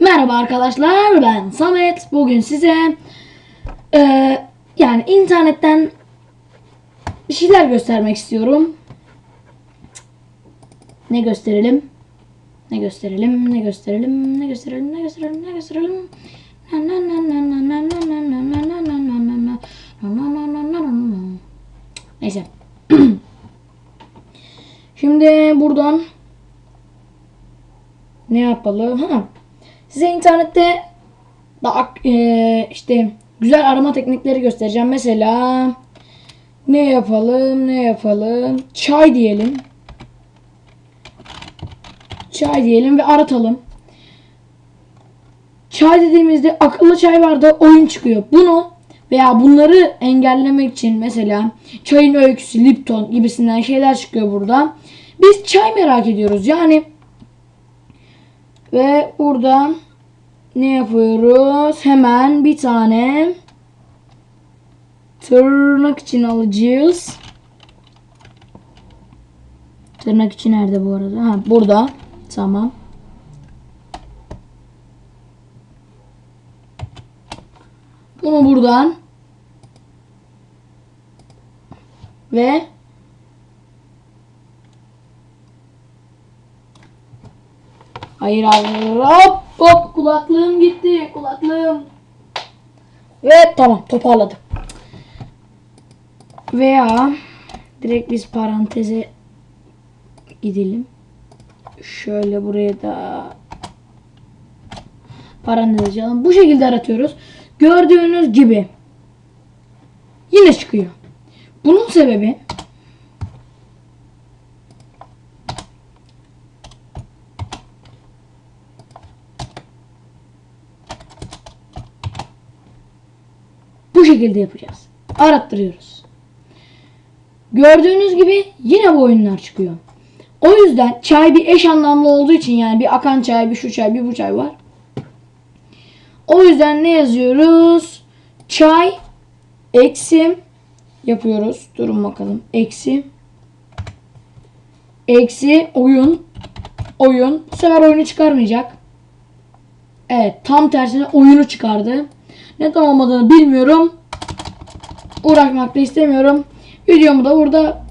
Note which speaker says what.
Speaker 1: Merhaba arkadaşlar ben Samet. Bugün size e, yani internetten bir şeyler göstermek istiyorum. Ne gösterelim? Ne gösterelim? Ne gösterelim? Ne gösterelim? Ne gösterelim? Ne gösterelim? Neyse. Şimdi buradan ne yapalım? Ha, Size internette daha eee, işte güzel arama teknikleri göstereceğim. Mesela ne yapalım? Ne yapalım? Çay diyelim. Çay diyelim ve aratalım. Çay dediğimizde akıllı çay var da oyun çıkıyor. Bunu veya bunları engellemek için mesela çayın öyküsü, Lipton gibisinden şeyler çıkıyor burada. Biz çay merak ediyoruz. Yani ve burada ne yapıyoruz? Hemen bir tane tırnak için alacağız. Tırnak için nerede bu arada? Ha burada. Tamam. Bunu buradan ve Hayır hayır hop kulaklığım gitti kulaklığım. Ve tamam toparladım. Veya direkt biz paranteze gidelim. Şöyle buraya da parantez açalım. Bu şekilde aratıyoruz. Gördüğünüz gibi yine çıkıyor. Bunun sebebi bu şekilde yapacağız. Arattırıyoruz. Gördüğünüz gibi yine bu oyunlar çıkıyor. O yüzden çay bir eş anlamlı olduğu için yani bir akan çay, bir şu çay, bir bu çay var. O yüzden ne yazıyoruz? Çay eksi yapıyoruz. Durun bakalım. Eksi eksi oyun oyun. Bu sefer oyunu çıkarmayacak. Evet tam tersine oyunu çıkardı. Neden olmadığını bilmiyorum. Uğraşmak da istemiyorum. Videomu da burada